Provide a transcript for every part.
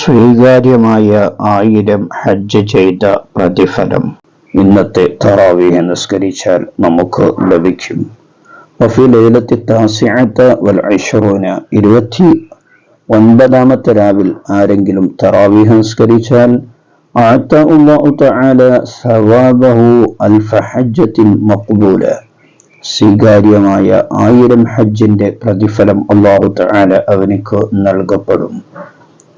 സ്വീകാര്യമായ ആയിരം ഹജ്ജ് ചെയ്ത പ്രതിഫലം ഇന്നത്തെ തറാവിയെ നിസ്കരിച്ചാൽ നമുക്ക് ലഭിക്കും വഫി ലൈലത്തി താസിഅത്ത വൽ അഷ്റൂന ഇരുപത്തി ഒൻപതാമത്തെ രാവിൽ ആരെങ്കിലും തറാവിഹ് നിസ്കരിച്ചാൽ أعطى الله تعالى ثوابه ألف حجة مقبولة സ്വീകാര്യമായ ആയിരം ഹജ്ജിന്റെ പ്രതിഫലം അള്ളാഹു തആല അവനിക്ക് നൽകപ്പെടും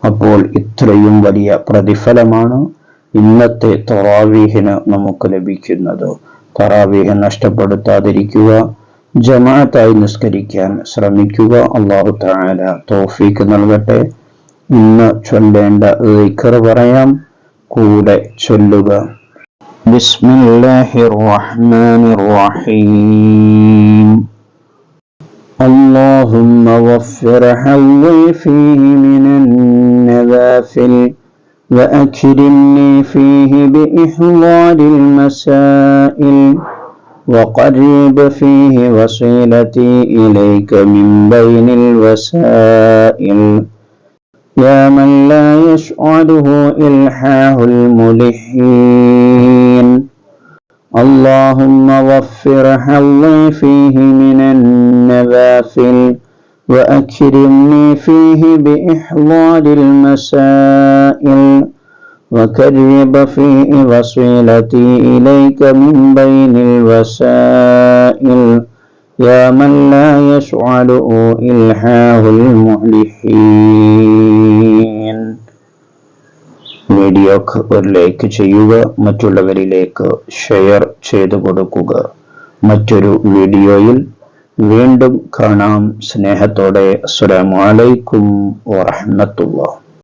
അപ്പോൾ ഇത്രയും വലിയ പ്രതിഫലമാണ് ഇന്നത്തെ തറാവീഹിന് നമുക്ക് ലഭിക്കുന്നത് തറാവീഹ് നഷ്ടപ്പെടുത്താതിരിക്കുക ജമാഅത്തായി നിസ്കരിക്കാൻ ശ്രമിക്കുക അള്ളാഹു തആല തൗഫീക്ക് നൽകട്ടെ ഇന്ന് ചൊല്ലേണ്ട ദിക്ർ പറയാം കൂടെ ചൊല്ലുക ബിസ്മില്ലാഹിർ റഹ്മാനിർ റഹീം اللهم وفر حظي فيه من النوافل وأكرمني فيه بإحضار المسائل وقرب فيه وصيلتي إليك من بين الوسائل. يا من لا يشعره إلحاه الملحين. اللهم وفر حظي فيه من النوافل وأكرمني فيه بإحضار المسائل وكرب فيه وصيلتي إليك من بين الوسائل يا من لا يشعل إلحاه المهلحين വീഡിയോക്ക് ഒരു ലൈക്ക് ചെയ്യുക മറ്റുള്ളവരിലേക്ക് ഷെയർ ചെയ്തു കൊടുക്കുക മറ്റൊരു വീഡിയോയിൽ വീണ്ടും കാണാം. സ്നേഹത്തോടെ അസ്സലാമു അലൈക്കും വറഹ്മത്തുള്ളാഹി.